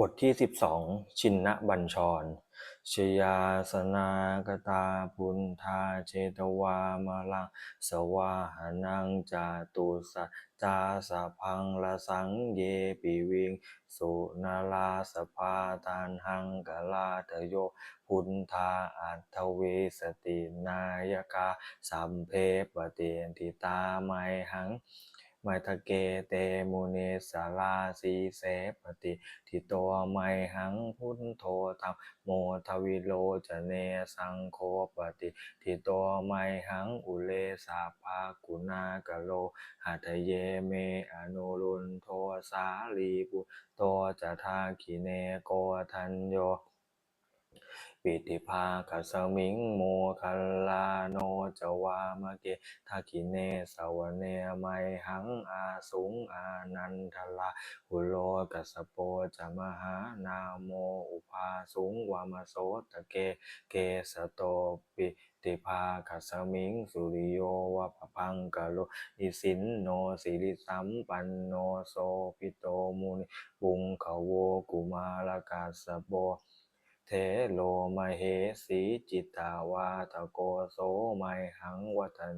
บทที่ 12 ชินนบัญชร ชยาสนากตาพุนทาเชตวามลัง สวาหานังจาตุสัจจาสะพังละสังเยปิวิง สุนาลาสภาตานหังกลาทโย พุนทาอัตเวสตินายกาสัมเพปเตนติตาไมหัง ไมทะเกเตมุเนสาลาสีเสปฏิทิโตไมหังพุทโธธรรมโมทวิโลจเนสังโฆปฏิทิโตไมหังอุเลสาภากุณากะโลหัตเยเมอนุรุนโทสาลีปุโตจะทาคิเนโกทันโย ปิติภาคัสมิงโมคัลลาโนจวามะเกทักิเนสวเนไมหังอาสุงอานันทลาหุโลกัสโปจะมหานาโมอุปาสุงวามโสตะเกเกสโตปิติภาคัสมิงสุริโยวะปะพังกะโลอิสินโนสิริสัมปันโนโสปิโตมุนิปุงขโวกุมารกัสสโป เทโลมเหสีจิตาวาตโกโสไมหังวัฒน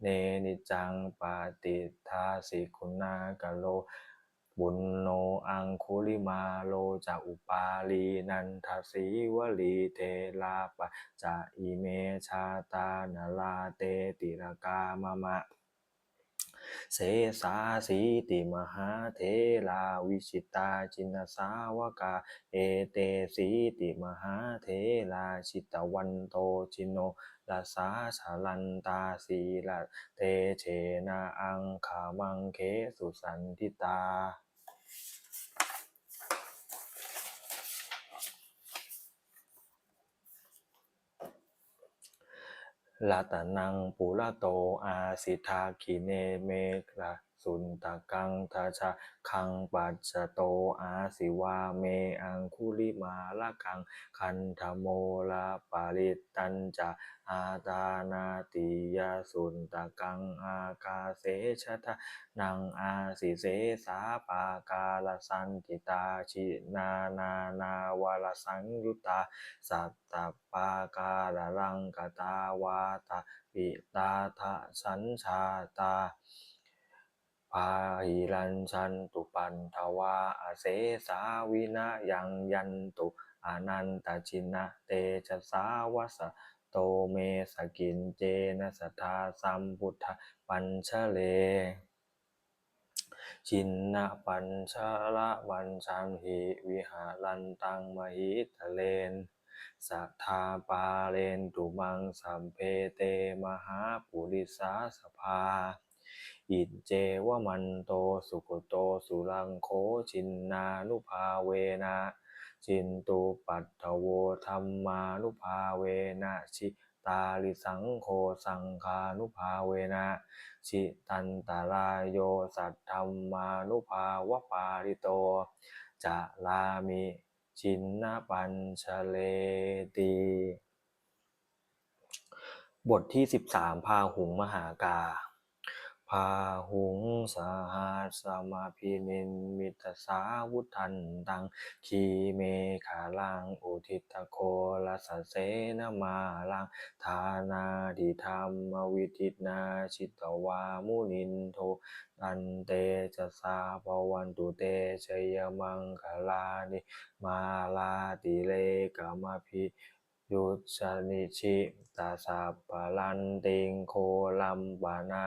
เนนิจังปาติทาสิคุณากะโล บุญโนอังคุลิมาโลจะอุปาลีนันทสีวลีเทลาปะจะอิเมชาตานาลาเตติรกามะมะ เสสาสีติมหาเทลาวิชิตาจินสาวกา เอเตสีติมหาเทลาชิตวันโตจิโนลาสาสาลันตาสีลาเตเชนาอังขามังเคสุสันทิตา ลาตานังปุระโตอาสิทาคิเนเมกะสุนตะกังทาชาคังปัจจโตอาสิวาเมอังคุลิมาละคังคันธโมละปาริตันจะอาตานาติ ยาสุนตะกังอากาเสชะทะนังอาสิเสสาปากาลสันติตาชินานานาวลสังยุตาสัตตปาการรังกตาวาตาปิตาทะสัญชาตาพาหิรัญชันตุปันทวาอาเสสาวินะยังยันตุอนันตชินะเตชะสาวสะ โตเมสกินเจนะสัทธาสัมพุทธปัญชเล ชินนะปัญชละบัญชันหิวิหารันตังมหิทะเลนสัทธาปาเลนตุมังสัมเพเตมหาปุริสาสภา อินเจวมันโตสุโกโตสุรังโคชินนานุภาเวนะ จินตุปัตถโวธรรมานุภาเวนะชิตาลิสังโฆสังฆานุภาเวนะชิตันตรายโยสัตธรรมานุภาวปาริโตจะลามิชินนปัญชเลตี บทที่ 13 พาหุงมหากาาหุงสหัสมาพินินมิตสาวุธันตังคีเมขาลังอุทิตโคลสเสนมาลังทานาดิธรรมวิทิตนาชิตวามุนินโทตันเตจะสาปวันตุเตชยมังคลานิมาลาติเลกามพิยุชนิชิตาสัพพลันติงโคลัมปานา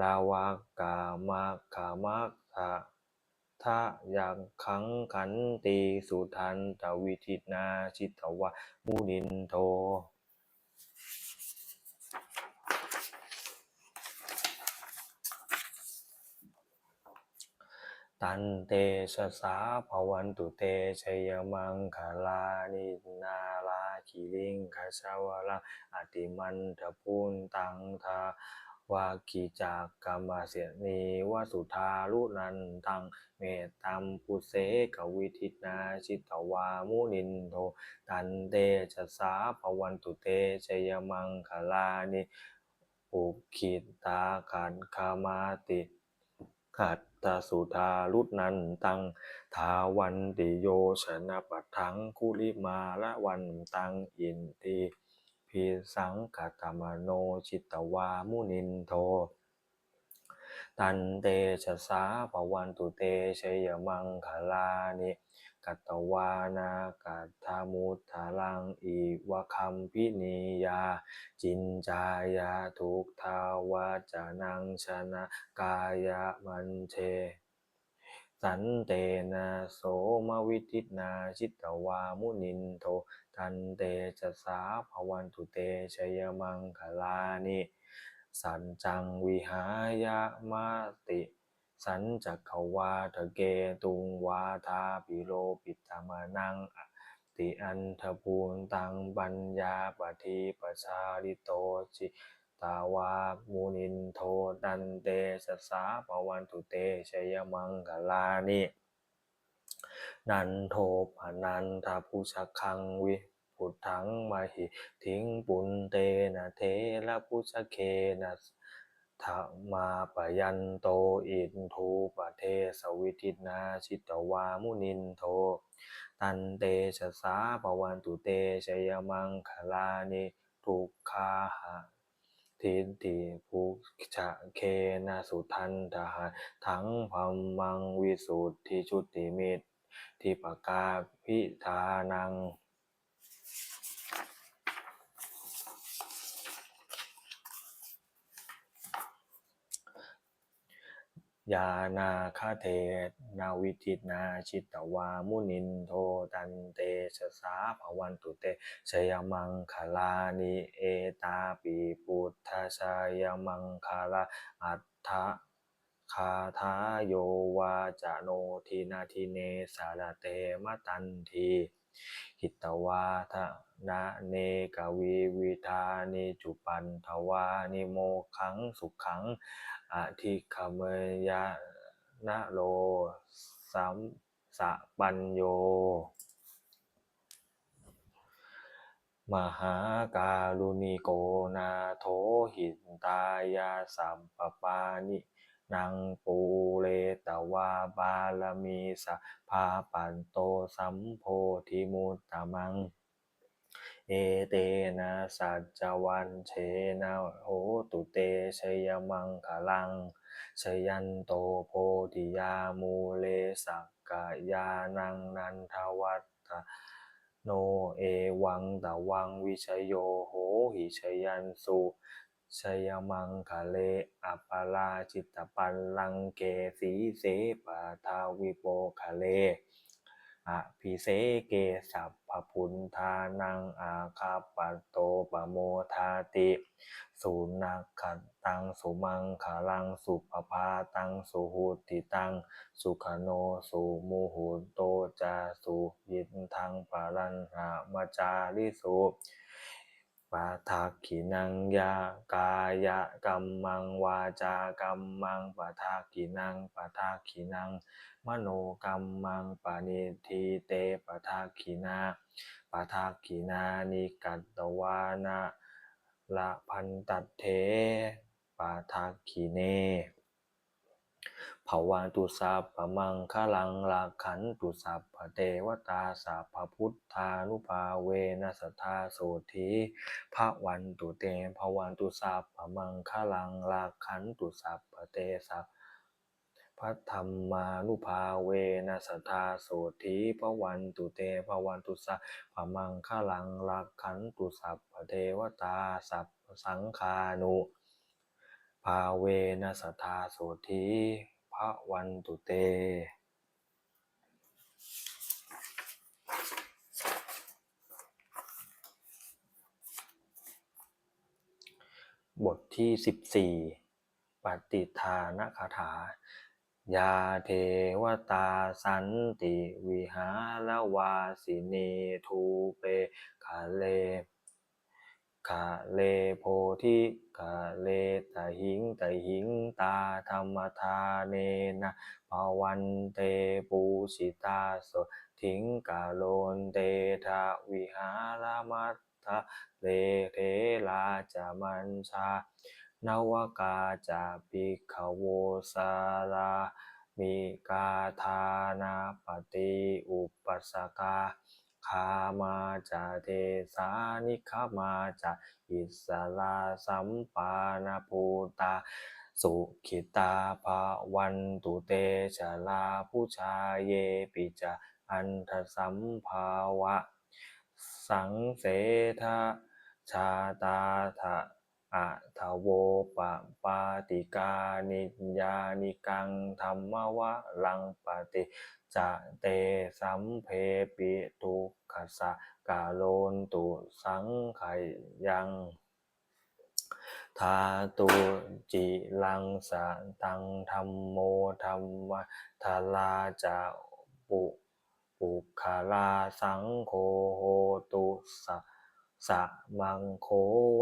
ลาวากกามักขามักขะทะยังขังขันติสุทันตวิทินาชิตวะมุนินโทตันเตชะสาภวันตุเตชยมังคลานินาลาคิลิงคชาวลังอติมันตะพุนตังทา วากิจากกรรมเสียนีวสุธาลุนันตังเมตตัมปุเสกวิทินาชิตวามุนินโทตันเตชะสาภวันตุเตชยมังคลานิอุคิตาขันคามาติขัตตสุธารุนันตังทาวันติโยชนะปัทังคุลิมาละวันตังอินที พิสังกตมโนจิตวามุนินโท ตันเตชะสาปวันตุเตชยมังคลานิกัตวานากัตถามุทาลังอีวะคัมพินียา จินจายาทุกทาวาจานังชนะกายะมันเท สันเตนะโสมวิทิตนาชิตวามุนินโทตันเตจะสาภวันตุเตชยมังคลานิสันจังวิหายะมาติ สันจักขวาทะเกตุงวาทาปิโลปิตามานังติอันทภูนตังปัญญาปฏิปชาริโตจิ ตาวามุนินโทตันเตสสาปวันตุเตชยมังคลานินันโทปนันทาพุชคังวิพุทธังมหิทิงปุนเตนะเทระพุชเคนะธรรมาปยันโตอินทูปเทสวิทินาชิตวามุนินโท ตันเตชะสาปวันตุเตชยมังคลานิทุกขาหะ ทิฏฐิภูชะเคนะสุทันทหะทั้งพัมมังวิสุทธิชุติมิตรทิปกาพิธานัง ยานาคาเทนาวิทิตนาชิตวามุนินโทตันเตชะสาภวันตุเตชยมังคลานิเอตาปิปุทธชายมังคลาอัฏฐคาทาโยวาจโนทินาทิเนสารเตมตันที หิตวาทะนะเนกวีวิธานิจุปันทวานิโมขังสุขังอธิคเมยะนะโลสัมสะปัญโย มหาการุณิโกนาโถหินตายาสัมปปานิ นังปูเรตวาบาลมีสะพาปันโตสัมโพธิมุตตะมัง เอเตนะสัจวันเชนะโหตุเตชยมังคลังชยันโตโพธิยามูเลสักกายานังนันทวัตตโนเอวังตะวังวิชโยโหหิชยันสุ ชยมังคะเลอัปปาราจิตตปัลลังเกสีเสปะทาวิโปคะเลอภิเสเกสัพพพุนทานังอาคาปัตโตปโมทาติสุนักขันตังสุมังคาลังสุปภาตังสุหุติตังสุขโนสุมุหุโตจาสุยินทังปารันหามจาริสุ ปาทักขินังยากายะกัมมังวาจากัมมังปาทักขินังปาทักขินัง มโนกรรมังปานิทีเตปะทักขินาปะทักขินานิกัตตวานะละพันตัดเทปะทักขิเน ภวันตุสัพมังคลังลาขันตุสัพพเทวตาสัพพุทธานุภาเวนัสธาโสธีภวันตุเตภวันตุสัพมังคลังลาขันตุสัพพเทสัพพัทธรรมานุภาเวนัสธาโสธีพระวันตุเตพระวันตุสะพมังคลังลักขันตุสัพพเทวตาสัพพสังคานุ ภาเวนัสธาโสธีพระวันตุเต บทที่สิบสี่ปฏิทานคาถา ยาเทวตาสันติวิหารวาสิเนทูเปคาเล คาเลโพธิคาเลตะหิงตะหิงตาธรรมทาเนนะภวันเตปูชิตาโสทิงกาโลนเตทะวิหารมัตถะเลเทลาจามันชานวกาจาปิขโวสารามิกาทานาปฏิอุปสกา คามาจาเทสานิคามาจาอิสลาสัมปานาภูตา สุขิตาภาวันตุเตชะลาผู้ชาเยปิจาอันทสัมภาวะ สังเสทชาตาทะ อะทะโวปะปาติกานิญานิกังธรรมวะลังปฏิจะเตสัมเพปิทุกขสะกาโลนตุสังไขยังทาตุจิลังสะตังธรรมโมธรรมะทาลาจะปุปุคาลาสังโฆโหตุสะ สะมังโค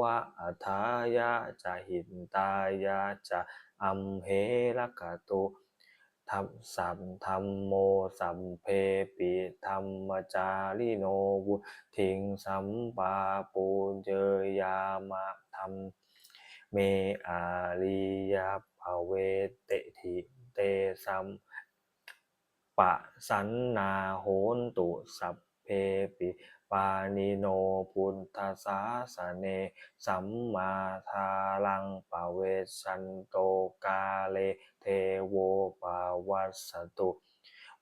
วะอัทายะจะหินตายะจะอัมเหระกะตุทัมสัมธรรมโมสัมเพปิธรรมจาริโนบุทิงสัมปาปูเจยามะธรรมเมอาริยาภเวเตถิเตสัมปะสันนาโหนตุสัพเพปิ ปานิโนพุทธสาสเน สัมมาทาลังปเวสันโตกาเล เทโวปาวัสตุ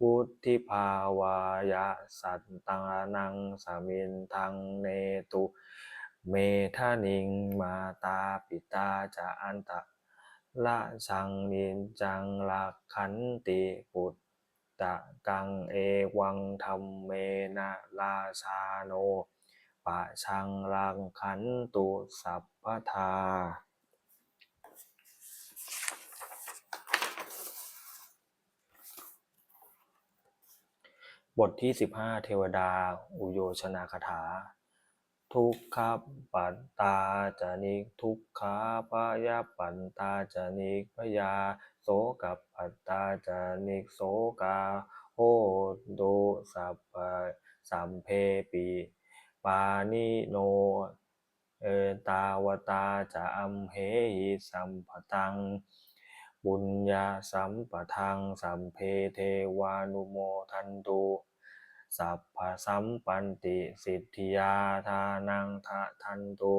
วุธิภาวายะสัตตังนังสมินทังเนตุ เมทานิงมาตาปิตาจะอันตะละชังนินจังลักขันติปุต ตะกังเอวังธรรมเมนะลาชาโนปะชังรังขันตุสัพพทาบทที่ 15 เทวดา อุโยชนาคาถา ทุกขปัตตาจานิกทุกขาปยาปันตาจานิกพยาโสกับปัตตาจานิกโสกาโหตุสัพพะสัมเพปิปานิโนเอตาวตาจะอัมเหหิสัมปตัง บุญญาสัมปทังสัมเพเทวานุโมทันตุ สัพพสัมปันติสิทธิยาทานังทะทันตุ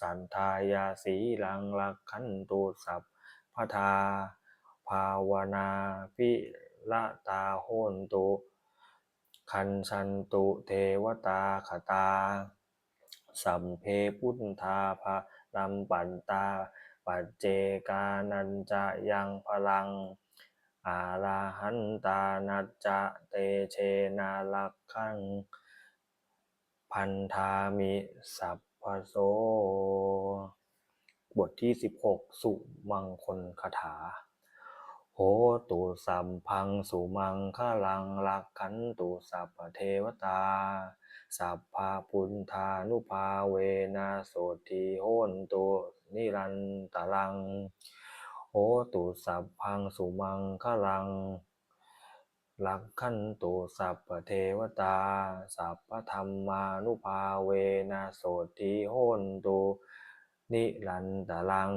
สันทายาสีลังลักขันตุสัพพทา ภาวนาพิละตาโหนตุคันชันตุเทวตาขตา สัมเพพุทธาภะลัมปันตา ปัจเจกานันจะยังพลัง อาราหันตานัจจะเตเชนาลักขัง พันธามิสัพพโส บทที่ 16 สุมังคลคาถา โหตุสัมพังสุมังคลังลักขันตุสัพเทวตา สัพพาพุทธานุภาเวนะโสติโหนตุนิรันตรัง โหตุสัพพังสุมังคลังลักขันตุสัพเทวตา สัพพธรรมานุภาเวนะโสติโหนตุนิรันตรัง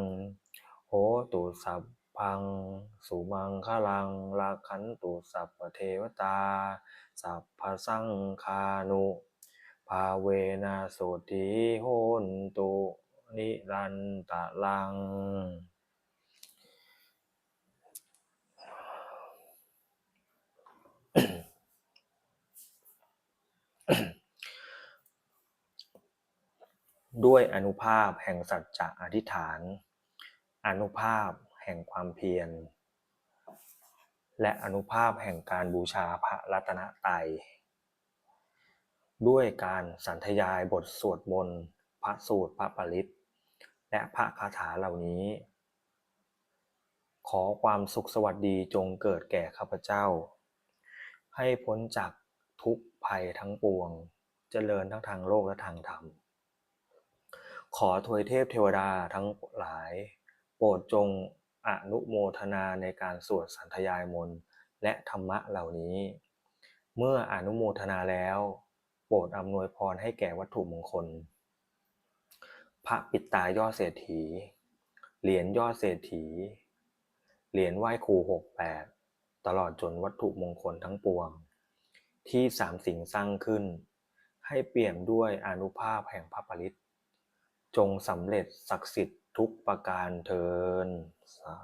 โหตุสัพพังสุมังคลังลักขันตุสัพเทวตา สัพพสังคานุภาเวนะโสติโหนตุนิรันตรัง ด้วยอนุภาพแห่งสัจจะอธิษฐาน อนุภาพแห่งความเพียร และอนุภาพแห่งการบูชาพระรัตนตรัย ด้วยการสันธยายบทสวดมนต์พระสูตรพระปริตและพระคาถาเหล่านี้ ขอความสุขสวัสดีจงเกิดแก่ข้าพเจ้า ให้พ้นจากทุกภัยทั้งปวง เจริญทั้งทางโลกและทางธรรม ขอทวยเทพเทวดาทั้งหลาย โปรดจงอนุโมทนาในการสวดสันทยายมนและธรรมะเหล่านี้ เมื่ออนุโมทนาแล้ว โปรดอำนวยพรให้แก่วัตถุมงคล พระปิตายอดเศรษฐี เหรียญยอดเศรษฐี เหรียญไหว้ครูหกแปดตลอดจนวัตถุมงคลทั้งปวง ที่สามสิ่งสร้างขึ้น ให้เปี่ยมด้วยอนุภาพแห่งพระปริศ จงสำเร็จศักดิ์สิทธิ์ทุกประการเทินสา